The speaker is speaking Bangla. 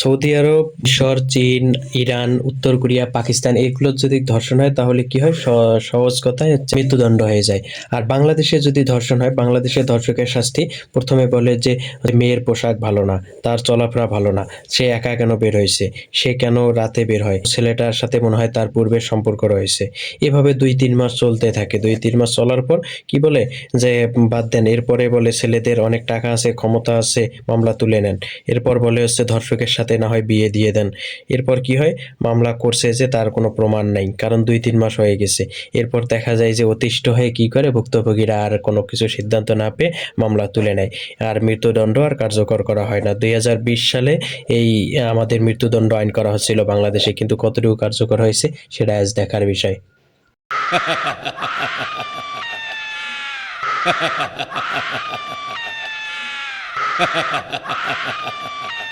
সৌদি আরব, মিশর, চীন, ইরান, উত্তর কোরিয়া, পাকিস্তান এগুলোর যদি ধর্ষণ হয় তাহলে কি হয়? সহজ কথায় মৃত্যুদণ্ড হয়ে যায়। আর বাংলাদেশে যদি ধর্ষণ হয়, বাংলাদেশে ধর্ষকের শাস্তি প্রথমে বলে যে মেয়ের পোশাক ভালো না, তার চলাফেরা ভালো না, সে একা কেন বের হয়েছে? সে কেন রাতে বের হয়? ছেলেটার সাথে মনে হয় তার পূর্বের সম্পর্ক রয়েছে। এভাবে দুই তিন মাস চলতে থাকে। দুই তিন মাস চলার পর কি বলে? যে বাদ দেন, এরপরে বলে ছেলেদের অনেক টাকা আছে, ক্ষমতা আছে, মামলা তুলে নেন। এরপর বলে হচ্ছে ধর্ষকের সাথে না হয় বিয়ে দিয়ে দেন। এরপর কি হয়? মামলা করছে যে তার কোনো প্রমাণ নাই কারণ দুই তিন মাস হয়ে গেছে। এরপর দেখা যায় যে অতিষ্ঠ হয়ে কি করে? ভুক্তভোগীরা আর কোনো কিছু সিদ্ধান্ত না পেয়ে মামলা তুলে নেয়। আর মৃত্যুদণ্ড আর কার্যকর করা হয় না। দুই হাজার বিশ সালে এই আমাদের মৃত্যুদণ্ড আইন করা হচ্ছিল বাংলাদেশে কিন্তু কতটুকু কার্যকর হয়েছে সেটা আজ দেখার বিষয়।